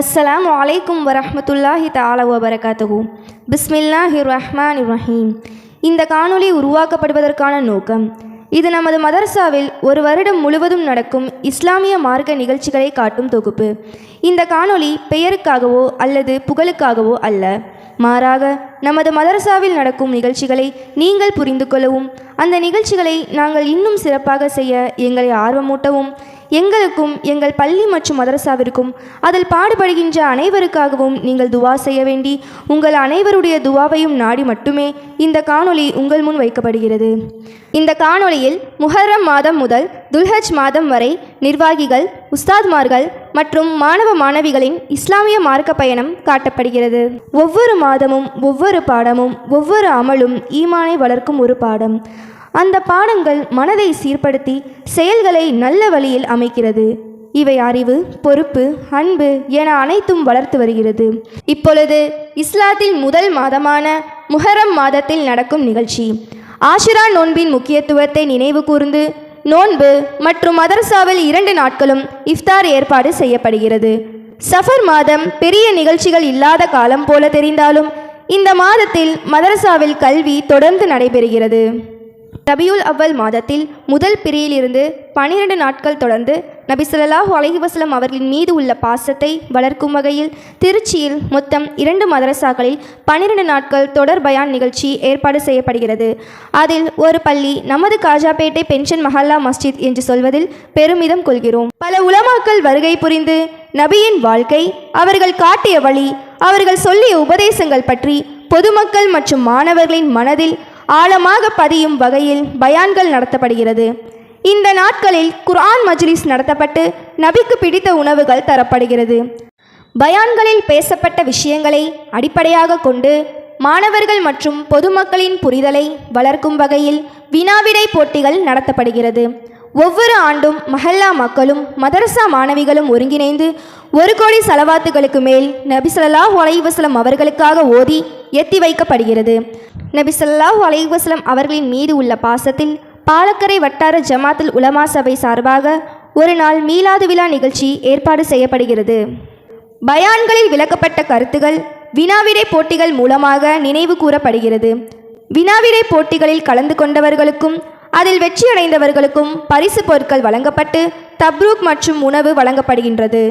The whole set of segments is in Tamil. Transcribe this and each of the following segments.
அஸ்ஸலாம் அலைக்கும் வரமத்துல்லாஹி தாலா வபரகாத்துஹு. பிஸ்மில்லாஹி ரஹ்மான் ரஹீம் இந்த காணொளி உருவாக்கப்படுவதற்கான நோக்கம் இது நமது மதரசாவில் ஒரு வருடம் முழுவதும் நடக்கும் இஸ்லாமிய மார்க்க நிகழ்ச்சிகளை காட்டும் தொகுப்பு. இந்த காணொளி பெயருக்காகவோ அல்லது புகழுக்காகவோ அல்ல. மாறாக நமது மதரசாவில் நடக்கும் நிகழ்ச்சிகளை நீங்கள் புரிந்து கொள்ளவும் அந்த நிகழ்ச்சிகளை நாங்கள் இன்னும் சிறப்பாக செய்ய எங்களை ஆர்வமூட்டவும் எங்களுக்கும் எங்கள் பள்ளி மற்றும் மதரசாவிற்கும் அதில் பாடுபடுகின்ற அனைவருக்காகவும் நீங்கள் துவா செய்ய வேண்டி உங்கள் அனைவருடைய துவாவையும் நாடி மட்டுமே இந்த காணொளி உங்கள் முன் வைக்கப்படுகிறது. இந்த காணொளியில் முஹர்ரம் மாதம் முதல் துல்ஹஜ் மாதம் வரை நிர்வாகிகள் உஸ்தாத்மார்கள் மற்றும் மாணவ மாணவிகளின் இஸ்லாமிய மார்க்க பயணம் காட்டப்படுகிறது. ஒவ்வொரு மாதமும் ஒவ்வொரு பாடமும் ஒவ்வொரு அமலும் ஈமானை வளர்க்கும் ஒரு பாடம். அந்த பாடங்கள் மனதை சீர்படுத்தி செயல்களை நல்ல வழியில் அமைக்கிறது. இவை அறிவு பொறுப்பு அன்பு என அனைத்தும் வளர்த்து வருகிறது. இப்பொழுது இஸ்லாத்தில் முதல் மாதமான முஹரம் மாதத்தில் நடக்கும் நிகழ்ச்சி. ஆஷிரா நோன்பின் முக்கியத்துவத்தை நினைவு கூர்ந்து நோன்பு மற்றும் மதரசாவில் இரண்டு நாட்களும் இஃப்தார் ஏற்பாடு செய்யப்படுகிறது. சஃபர் மாதம் பெரிய நிகழ்ச்சிகள் இல்லாத காலம் போல தெரிந்தாலும் இந்த மாதத்தில் மதரசாவில் கல்வி தொடர்ந்து நடைபெறுகிறது. ரபியுல் அவ்வல் மாதத்தில் முதல் பிரியிலிருந்து பனிரெண்டு நாட்கள் தொடர்ந்து நபி ஸல்லல்லாஹு அலைஹி அவர்களின் மீது உள்ள பாசத்தை வளர்க்கும் வகையில் திருச்சியில் மொத்தம் இரண்டு மதரசாக்களில் பனிரெண்டு நாட்கள் தொடர் பயான் நிகழ்ச்சி ஏற்பாடு செய்யப்படுகிறது. அதில் ஒரு பள்ளி நமது காஜாபேட்டை பென்ஷன் மஹல்லா மஸ்ஜித் என்று சொல்வதில் பெருமிதம் கொள்கிறோம். பல உலமாக்கள் வருகை புரிந்து நபியின் வாழ்க்கை அவர்கள் காட்டிய வழி அவர்கள் சொல்லிய உபதேசங்கள் பற்றி பொதுமக்கள் மற்றும் மாணவர்களின் மனதில் ஆழமாக பதியும் வகையில் பயான்கள் நடத்தப்படுகிறது. இந்த நாட்களில் குர்ஆன் மஜ்லிஸ் நடத்தப்பட்டு நபிக்கு பிடித்த உணவுகள் தரப்படுகிறது. பயான்களில் பேசப்பட்ட விஷயங்களை அடிப்படையாக கொண்டு மாணவர்கள் மற்றும் பொதுமக்களின் புரிதலை வளர்க்கும் வகையில் வினாவிடை போட்டிகள் நடத்தப்படுகிறது. ஒவ்வொரு ஆண்டும் மஹல்லா மக்களும் மதரசா மாணவிகளும் ஒருங்கிணைந்து ஒரு கோடி செலவாத்துகளுக்கு மேல் நபிசல்லாஹ் அலைவசலம் அவர்களுக்காக ஓதி எத்தி வைக்கப்படுகிறது. நபிசல்லாஹ் அலைவசலம் அவர்களின் மீது உள்ள பாசத்தில் பாலக்கரை வட்டார ஜமாத்துல் உலமா சபை சார்பாக ஒரு நாள் மீலாது விழா நிகழ்ச்சி ஏற்பாடு செய்யப்படுகிறது. பயான்களில் விளக்கப்பட்ட கருத்துகள் வினாவிடை போட்டிகள் மூலமாக நினைவு கூறப்படுகிறது. வினாவிடை போட்டிகளில் கலந்து கொண்டவர்களுக்கும் அதில் வெற்றியடைந்தவர்களுக்கும் பரிசு பொருட்கள் வழங்கப்பட்டு தப்ரூக் மற்றும் உணவு வழங்கப்படுகின்றது.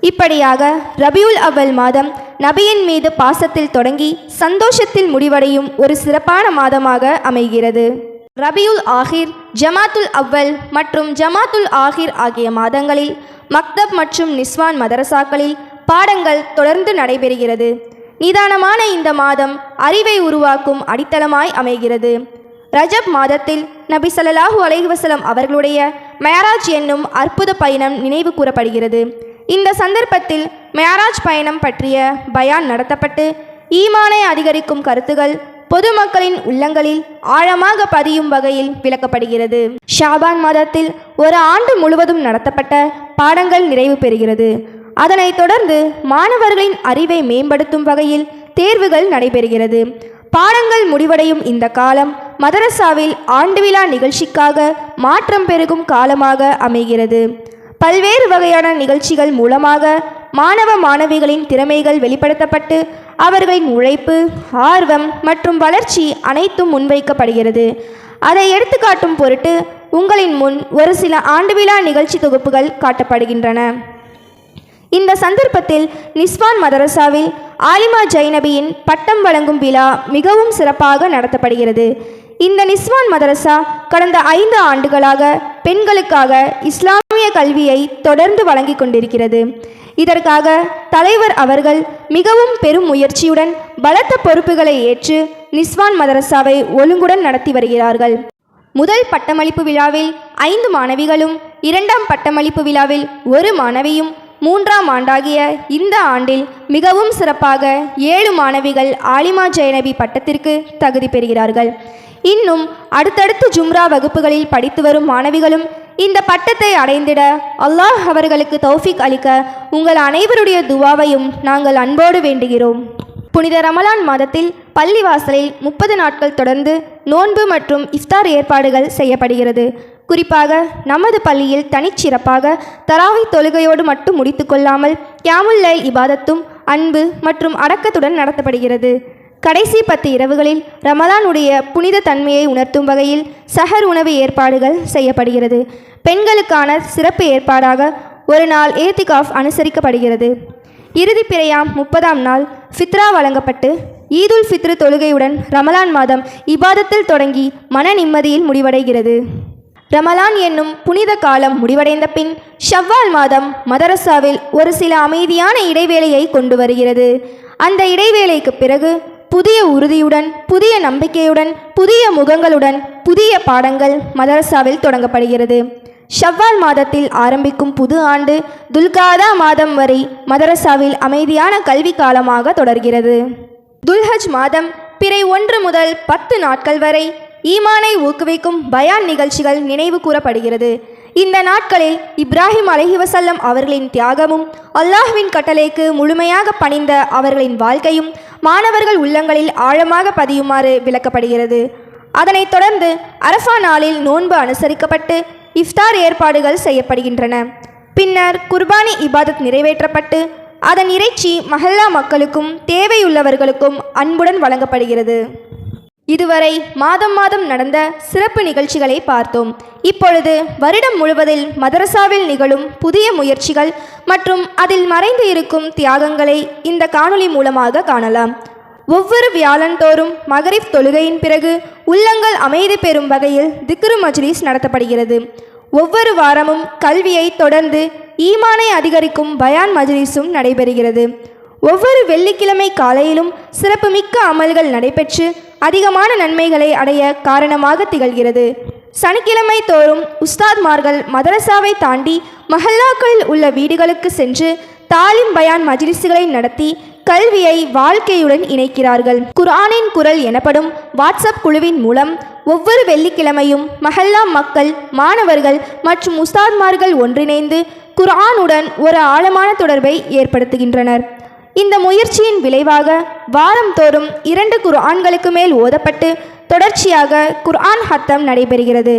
இப்படியாக ரபியுல் அவ்வல் மாதம் நபியின் மீது பாசத்தில் தொடங்கி சந்தோஷத்தில் முடிவடையும் ஒரு சிறப்பான மாதமாக அமைகிறது. ரபியுல் ஆஹிர் ஜமாத்துல் அவ்வல் மற்றும் ஜமாத்துல் ஆஹிர் ஆகிய மாதங்களில் மக்தப் மற்றும் நிஸ்வான் மதரசாக்களில் பாடங்கள் தொடர்ந்து நடைபெறுகிறது. நிதானமான இந்த மாதம் அறிவை உருவாக்கும் அடித்தளமாய் அமைகிறது. ரஜப் மாதத்தில் நபி ஸல்லல்லாஹு அலைஹி அவர்களுடைய மேராஜ் என்னும் அற்புத பயணம் நினைவு கூறப்படுகிறது. இந்த சந்தர்ப்பத்தில் மேராஜ் பயணம் பற்றிய பயான் நடத்தப்பட்டு ஈமானை அதிகரிக்கும் கருத்துகள் பொதுமக்களின் உள்ளங்களில் ஆழமாக பதியும் வகையில் விளக்கப்படுகிறது. ஷாபான் மாதத்தில் ஒரு ஆண்டு முழுவதும் நடத்தப்பட்ட பாடங்கள் நிறைவு பெறுகிறது. அதனைத் தொடர்ந்து மாணவர்களின் அறிவை மேம்படுத்தும் வகையில் தேர்வுகள் நடைபெறுகிறது. பாடங்கள் முடிவடையும் இந்த காலம் மதரசாவில் ஆண்டு விழா நிகழ்ச்சிக்காக மாற்றம் பெருகும் காலமாக அமைகிறது. பல்வேறு வகையான நிகழ்ச்சிகள் மூலமாக மாணவ மாணவிகளின் திறமைகள் வெளிப்படுத்தப்பட்டு அவர்களின் உழைப்பு ஆர்வம் மற்றும் வளர்ச்சி அனைத்தும் முன்வைக்கப்படுகிறது. அதை எடுத்துக்காட்டும் பொருட்டு உங்களின் முன் ஒரு சில ஆண்டு விழா நிகழ்ச்சி தொகுப்புகள் காட்டப்படுகின்றன. இந்த சந்தர்ப்பத்தில் நிஸ்வான் மதரசாவில் ஆலிமா ஜைனபியின் பட்டம் வழங்கும் விழா மிகவும் சிறப்பாக நடத்தப்படுகிறது. இந்த நிஸ்வான் மதரசா கடந்த ஐந்து ஆண்டுகளாக பெண்களுக்காக இஸ்லாமிய கல்வியை தொடர்ந்து வழங்கி கொண்டிருக்கிறது. இதற்காக தலைவர் அவர்கள் மிகவும் பெரும் முயற்சியுடன் பலத்த பொறுப்புகளை ஏற்று நிஸ்வான் மதரசாவை ஒழுங்குடன் நடத்தி வருகிறார்கள். முதல் பட்டமளிப்பு விழாவில் ஐந்து மாணவிகளும் இரண்டாம் பட்டமளிப்பு விழாவில் ஒரு மாணவியும் மூன்றாம் ஆண்டாகிய இந்த ஆண்டில் மிகவும் சிறப்பாக ஏழு மாணவிகள் ஆலிமா ஜெயநபி பட்டத்திற்கு தகுதி பெறுகிறார்கள். இன்னும் அடுத்தடுத்து ஜும்ரா வகுப்புகளில் படித்து வரும் மாணவிகளும் இந்த பட்டத்தை அடைந்திட அல்லாஹ் அவர்களுக்கு தௌஃபிக் அளிக்க உங்கள் அனைவருடைய துவாவையும் நாங்கள் அன்போடு வேண்டுகிறோம். புனித ரமலான் மாதத்தில் பள்ளிவாசலில் முப்பது நாட்கள் தொடர்ந்து நோன்பு மற்றும் இஃப்தார் ஏற்பாடுகள் செய்யப்படுகிறது. குறிப்பாக நமது பள்ளியில் தனிச்சிறப்பாக தராவை தொழுகையோடு மட்டும் முடித்துக்கொள்ளாமல் கியாமுல்லைல் இபாதத்தும் அன்பு மற்றும் அடக்கத்துடன் நடத்தப்படுகிறது. கடைசி பத்து இரவுகளில் ரமலானுடைய புனித தன்மையை உணர்த்தும் வகையில் சஹர் உணவு ஏற்பாடுகள் செய்யப்படுகிறது. பெண்களுக்கான சிறப்பு ஏற்பாடாக ஒரு நாள் ஏத்திகாஃப் அனுசரிக்கப்படுகிறது. இறுதி பிறையாம் முப்பதாம் நாள் ஃபித்ரா வழங்கப்பட்டு ஈதுல் ஃபித்ரு தொழுகையுடன் ரமலான் மாதம் இபாதத்தில் தொடங்கி மன நிம்மதியில் முடிவடைகிறது. ரமலான் என்னும் புனித காலம் முடிவடைந்த பின் ஷவ்வால் மாதம் மதரசாவில் ஒரு சில அமைதியான இடைவேளையை கொண்டு வருகிறது. அந்த இடைவேளைக்கு பிறகு புதிய உறுதியுடன் புதிய நம்பிக்கையுடன் புதிய முகங்களுடன் புதிய பாடங்கள் மதரசாவில் தொடங்கப்படுகிறது. ஷவ்வால் மாதத்தில் ஆரம்பிக்கும் புது ஆண்டு துல்காதா மாதம் வரை மதரசாவில் அமைதியான கல்வி காலமாக தொடர்கிறது. துல்ஹஜ் மாதம் பிறை ஒன்று முதல் பத்து நாட்கள் வரை ஈமானை ஊக்குவிக்கும் பயான் நிகழ்ச்சிகள் நினைவு கூறப்படுகிறது. இந்த நாட்களில் இப்ராஹிம் அலஹிவசல்லம் அவர்களின் தியாகமும் அல்லாஹ்வின் கட்டளைக்கு முழுமையாக பணிந்த அவர்களின் வாழ்க்கையும் மாணவர்கள் உள்ளங்களில் ஆழமாக பதியுமாறு விளக்கப்படுகிறது. அதனைத் தொடர்ந்து அரஃபா நாளில் நோன்பு அனுசரிக்கப்பட்டு இஃப்தார் ஏற்பாடுகள் செய்யப்படுகின்றன. பின்னர் குர்பானி இபாதத் நிறைவேற்றப்பட்டு அதன் இறைச்சி மஹல்லா மக்களுக்கும் தேவையுள்ளவர்களுக்கும் அன்புடன் வழங்கப்படுகிறது. இதுவரை மாதம் மாதம் நடந்த சிறப்பு நிகழ்ச்சிகளை பார்த்தோம். இப்பொழுது வருடம் முழுவதில் மதரசாவில் நிகழும் புதிய முயற்சிகள் மற்றும் அதில் மறைந்து இருக்கும் தியாகங்களை இந்த காணொளி மூலமாக காணலாம். ஒவ்வொரு வியாழந்தோறும் மகரிப் தொழுகையின் பிறகு உள்ளங்கள் அமைதி பெறும் வகையில் திக்ரு மஜ்லிஸ் நடத்தப்படுகிறது. ஒவ்வொரு வாரமும் கல்வியை தொடர்ந்து ஈமானை அதிகரிக்கும் பயான் மஜ்லிஸும் நடைபெறுகிறது. ஒவ்வொரு வெள்ளிக்கிழமை காலையிலும் சிறப்புமிக்க அமல்கள் நடைபெற்று அதிகமான நன்மைகளை அடைய காரணமாக திகழ்கிறது. சனிக்கிழமை தோறும் உஸ்தாத்மார்கள் மதரசாவை தாண்டி மஹல்லாக்களில் உள்ள வீடுகளுக்கு சென்று தாலிம் பயான் மஜ்லிஸுகளை நடத்தி கல்வியை வாழ்க்கையுடன் இணைக்கிறார்கள். குர்ஆனின் குரல் எனப்படும் வாட்ஸ்அப் குழுவின் மூலம் ஒவ்வொரு வெள்ளிக்கிழமையும் மஹல்லா மக்கள் மாணவர்கள் மற்றும் உஸ்தாத்மார்கள் ஒன்றிணைந்து குர்ஆனுடன் ஒரு ஆழமான தொடர்பை ஏற்படுத்துகின்றனர். இந்த முயற்சியின் விளைவாக வாரம்தோறும் இரண்டு குர்ஆன்களுக்கு மேல் ஓதப்பட்டு தொடர்ச்சியாக குர்ஆன் ஹத்தம் நடைபெறுகிறது.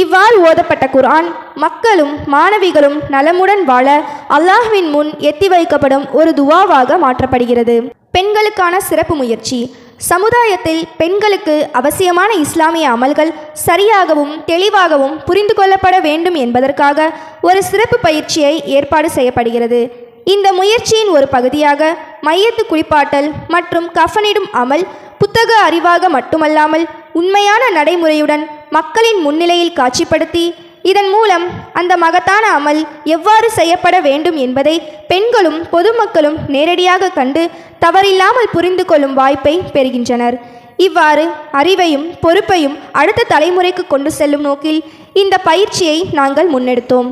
இவ்வாறு ஓதப்பட்ட குர்ஆன் மக்களும் மாணவிகளும் நலமுடன் வாழ அல்லாஹ்வின் முன் எத்தி வைக்கப்படும் ஒரு துவாவாக மாற்றப்படுகிறது. பெண்களுக்கான சிறப்பு முயற்சி. சமுதாயத்தில் பெண்களுக்கு அவசியமான இஸ்லாமிய அமல்கள் சரியாகவும் தெளிவாகவும் புரிந்து கொள்ளப்பட வேண்டும் என்பதற்காக ஒரு சிறப்பு பயிற்சியை ஏற்பாடு செய்யப்படுகிறது. இந்த முயற்சியின் ஒரு பகுதியாக மையத்து குளிப்பாட்டல் மற்றும் கஃனிடும் அமல் புத்தக அறிவாக மட்டுமல்லாமல் உண்மையான நடைமுறையுடன் மக்களின் முன்னிலையில் காட்சிப்படுத்தி இதன் மூலம் அந்த மகத்தான அமல் எவ்வாறு செய்யப்பட வேண்டும் என்பதை பெண்களும் பொதுமக்களும் நேரடியாக கண்டு தவறில்லாமல் புரிந்து கொள்ளும் வாய்ப்பை பெறுகின்றனர். இவ்வாறு அறிவையும் பொறுப்பையும் அடுத்த தலைமுறைக்கு கொண்டு செல்லும் நோக்கில் இந்த பயிற்சியை நாங்கள் முன்னெடுத்தோம்.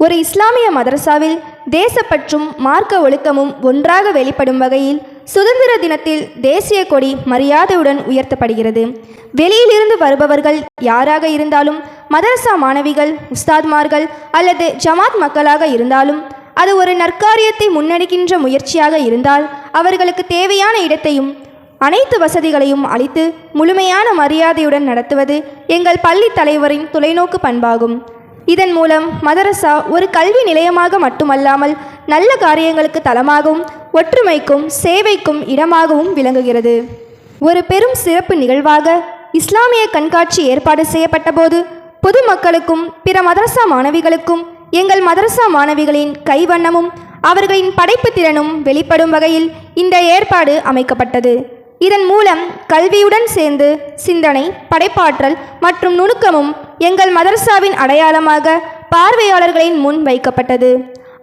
ஒரு இஸ்லாமிய மதரசாவில் தேசப்பற்றும் மார்க்க ஒழுக்கமும் ஒன்றாக வெளிப்படும் வகையில் சுதந்திர தினத்தில் தேசிய கொடி மரியாதையுடன் உயர்த்தப்படுகிறது. வெளியிலிருந்து வருபவர்கள் யாராக இருந்தாலும் மதரசா மாணவிகள் உஸ்தாத்மார்கள் அல்லது ஜமாத் மக்களாக இருந்தாலும் அது ஒரு நற்காரியத்தை முன்னெடுக்கின்ற முயற்சியாக இருந்தால் அவர்களுக்கு தேவையான இடத்தையும் அனைத்து வசதிகளையும் அளித்து முழுமையான மரியாதையுடன் நடத்துவது எங்கள் பள்ளி தலைவரின் தொலைநோக்கு பண்பாகும். இதன் மூலம் மதரசா ஒரு கல்வி நிலையமாக மட்டுமல்லாமல் நல்ல காரியங்களுக்கு தளமாகவும் ஒற்றுமைக்கும் சேவைக்கும் இடமாகவும் விளங்குகிறது. ஒரு பெரும் சிறப்பு நிகழ்வாக இஸ்லாமிய கண்காட்சி ஏற்பாடு செய்யப்பட்டபோது பொதுமக்களுக்கும் பிற மதரசா மாணவிகளுக்கும் எங்கள் மதரசா மாணவிகளின் கைவண்ணமும் அவர்களின் படைப்பு திறனும் வெளிப்படும் வகையில் இந்த ஏற்பாடு அமைக்கப்பட்டது. இதன் மூலம் கல்வியுடன் சேர்ந்து சிந்தனை படைப்பாற்றல் மற்றும் நுணுக்கமும் எங்கள் மதரசாவின் அடையாளமாக பார்வையாளர்களின் முன் வைக்கப்பட்டது.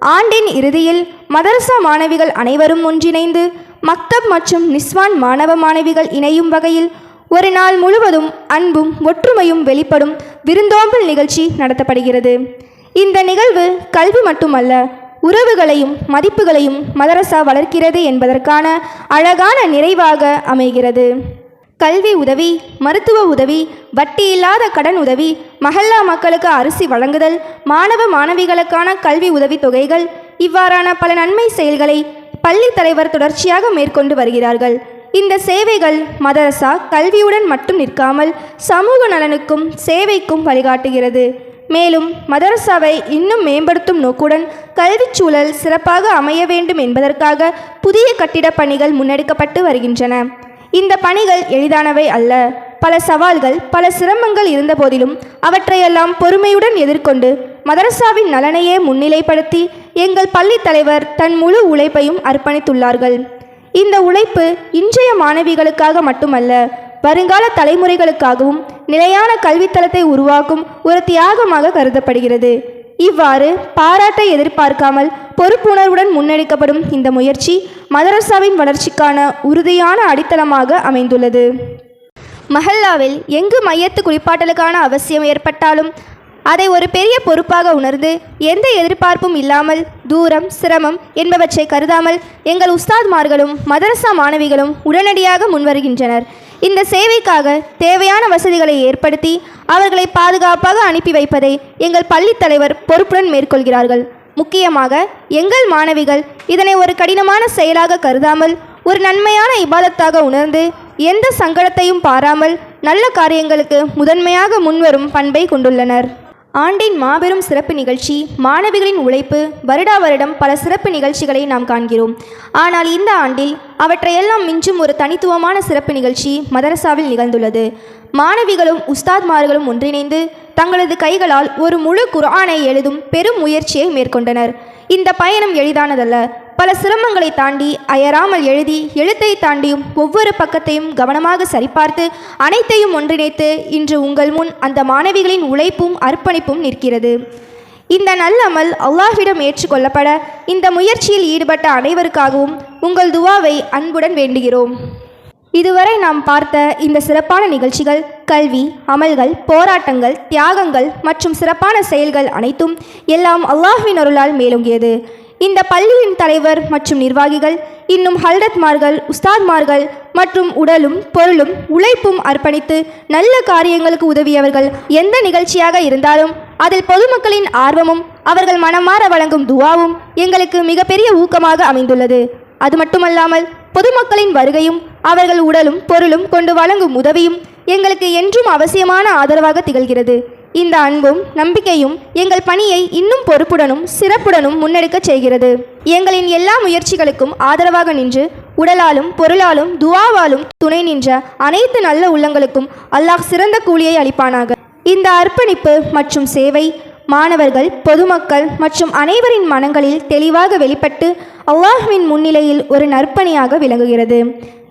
ஆண்டின் இறுதியில் மதரசா மாணவிகள் அனைவரும் ஒன்றிணைந்து மக்தப் மற்றும் நிஸ்வான் மாணவ மாணவிகள் இணையும் வகையில் ஒரு நாள் முழுவதும் அன்பும் ஒற்றுமையும் வெளிப்படும் விருந்தோம்பல் நிகழ்ச்சி நடத்தப்படுகிறது. இந்த நிகழ்வு கல்வி மட்டுமல்ல உறவுகளையும் மதிப்புகளையும் மதரசா வளர்க்கிறது என்பதற்கான அழகான நிறைவாக அமைகிறது. கல்வி உதவி மருத்துவ உதவி வட்டியில்லாத கடன் உதவி மஹல்லா மக்களுக்கு அரிசி வழங்குதல் மாணவ மாணவிகளுக்கான கல்வி உதவி தொகைகள் இவ்வாறான பல நன்மை செயல்களை பள்ளி தலைவர் தொடர்ச்சியாக மேற்கொண்டு வருகிறார்கள். இந்த சேவைகள் மதரசா கல்வியுடன் மட்டும் நிற்காமல் சமூக நலனுக்கும் சேவைக்கும் வழிகாட்டுகிறது. மேலும் மதரசாவை இன்னும் மேம்படுத்தும் நோக்குடன் கல்விச் சூழல் சிறப்பாக அமைய வேண்டும் என்பதற்காக புதிய கட்டிடப் பணிகள் முன்னெடுக்கப்பட்டு வருகின்றன. இந்த பணிகள் எளிதானவை அல்ல. பல சவால்கள் பல சிரமங்கள் இருந்தபோதிலும் அவற்றையெல்லாம் பொறுமையுடன் எதிர்கொண்டு மதரசாவின் நலனையே முன்னிலைப்படுத்தி எங்கள் பள்ளித் தலைவர் தன் முழு உழைப்பையும் அர்ப்பணித்துள்ளார்கள். இந்த உழைப்பு இன்றைய மாணவிகளுக்காக மட்டுமல்ல வருங்கால தலைமுறைகளுக்காகவும் நிலையான கல்வித்தளத்தை உருவாக்கும் ஒரு தியாகமாக கருதப்படுகிறது. இவ்வாறு பாராட்டை எதிர்பார்க்காமல் பொறுப்புணர்வுடன் முன்னெடுக்கப்படும் இந்த முயற்சி மதரசாவின் வளர்ச்சிக்கான உறுதியான அடித்தளமாக அமைந்துள்ளது. மஹல்லாவில் எங்கு மையத்து குளிப்பாட்டலுக்கான அவசியம் ஏற்பட்டாலும் அதை ஒரு பெரிய பொறுப்பாக உணர்ந்து எந்த எதிர்பார்ப்பும் இல்லாமல் தூரம் சிரமம் என்பவற்றை கருதாமல் எங்கள் உஸ்தாத்மார்களும் மதரசா மாணவிகளும் உடனடியாக முன்வருகின்றனர். இந்த சேவைக்காக தேவையான வசதிகளை ஏற்படுத்தி அவர்களை பாதுகாப்பாக அனுப்பி வைப்பதை எங்கள் பள்ளித் தலைவர் பொறுப்புடன் மேற்கொள்கிறார்கள். முக்கியமாக எங்கள் மாணவிகள் இதனை ஒரு கடினமான செயலாக கருதாமல் ஒரு நன்மையான இபாதத்தாக உணர்ந்து எந்த சங்கடத்தையும் பாராமல் நல்ல காரியங்களுக்கு முதன்மையாக முன்வரும் பண்பை கொண்டுள்ளனர். ஆண்டின் மாபெரும் சிறப்பு நிகழ்ச்சி மாணவிகளின் உழைப்பு வருடா வருடம் பல சிறப்பு நிகழ்ச்சிகளை நாம் காண்கிறோம். ஆனால் இந்த ஆண்டில் அவற்றையெல்லாம் மிஞ்சும் ஒரு தனித்துவமான சிறப்பு நிகழ்ச்சி மதரசாவில் நிகழ்ந்துள்ளது. மாணவிகளும் உஸ்தாத்மார்களும் ஒன்றிணைந்து தங்களது கைகளால் ஒரு முழு குரானை எழுதும் பெரும் முயற்சியை மேற்கொண்டனர். இந்த பயணம் எளிதானதல்ல. பல சிரமங்களை தாண்டி அயராமல் எழுதி எழுத்தை தாண்டியும் ஒவ்வொரு பக்கத்தையும் கவனமாக சரிபார்த்து அனைத்தையும் ஒன்றிணைத்து இன்று உங்கள் முன் அந்த மாணவிகளின் உழைப்பும் அர்ப்பணிப்பும் நிற்கிறது. இந்த நல்லமல் அல்லாஹ்விடம் ஏற்றுக்கொள்ளப்பட இந்த முயற்சியில் ஈடுபட்ட அனைவருக்காகவும் உங்கள் துவாவை அன்புடன் வேண்டுகிறோம். இதுவரை நாம் பார்த்த இந்த சிறப்பான நிகழ்ச்சிகள் கல்வி அமல்கள் போராட்டங்கள் தியாகங்கள் மற்றும் சிறப்பான செயல்கள் அனைத்தும் எல்லாம் அல்லாஹ்வின் அருளால் மேலோங்கியது. இந்த பள்ளியின் தலைவர் மற்றும் நிர்வாகிகள் இன்னும் ஹல்ரத்மார்கள் உஸ்தாத்மார்கள் மற்றும் உடலும் பொருளும் உழைப்பும் அர்ப்பணித்து நல்ல காரியங்களுக்கு உதவியவர்கள் எந்த நிகழ்ச்சியாக இருந்தாலும் அதில் பொதுமக்களின் ஆர்வமும் அவர்கள் மனமாற வழங்கும் துவாவும் எங்களுக்கு மிகப்பெரிய ஊக்கமாக அமைந்துள்ளது. அது மட்டுமல்லாமல் பொதுமக்களின் வருகையும் அவர்கள் உடலும் பொருளும் கொண்டு வழங்கும் உதவியும் எங்களுக்கு என்றும் அவசியமான ஆதரவாக திகழ்கிறது. இந்த அன்பும் நம்பிக்கையும் எங்கள் பணியை இன்னும் பொறுப்புடனும் சிறப்புடனும் முன்னெடுக்கச் செய்கிறது. எங்களின் எல்லா முயற்சிகளுக்கும் ஆதரவாக நின்று உடலாலும் பொருளாலும் துவாவாலும் துணை நின்ற அனைத்து நல்ல உள்ளங்களுக்கும் அல்லாஹ் சிறந்த கூலியை அளிப்பானாக. இந்த அர்ப்பணிப்பு மற்றும் சேவை மாணவர்கள் பொதுமக்கள் மற்றும் அனைவரின் மனங்களில் தெளிவாக வெளிப்பட்டு அல்லாஹ்வின் முன்னிலையில் ஒரு நற்பணியாக விளங்குகிறது.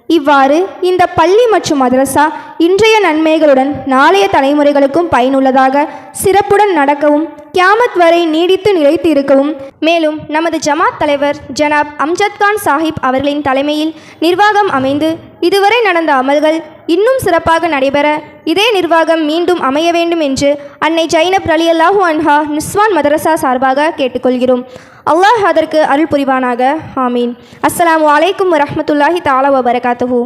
இவ்வாறு இந்த பள்ளி மற்றும் மதரசா இன்றைய நன்மைகளுடன் நாளைய தலைமுறைகளுக்கும் பயனுள்ளதாக சிறப்புடன் நடக்கவும் கியாமத் வரை நீடித்து நிலைத்து இருக்கவும் மேலும் நமது ஜமாத் தலைவர் ஜனாப் அம்ஜத்கான் சாஹிப் அவர்களின் தலைமையில் நிர்வாகம் அமைந்து இதுவரை நடந்த அமல்கள் இன்னும் சிறப்பாக நடைபெற இதே நிர்வாகம் மீண்டும் அமைய வேண்டும் என்று அன்னை ஜைனப் ரலி அல்லாஹூ அன்ஹா நிஸ்வான் மதரசா சார்பாக கேட்டுக்கொள்கிறோம். அல்லாஹ் அதற்கு அருள் புரிவானாக. ஆமீன். அஸ்லாம் வலைக்கம் வரமத்துல்லாஹி தாலா வபரகாத்துஹூ.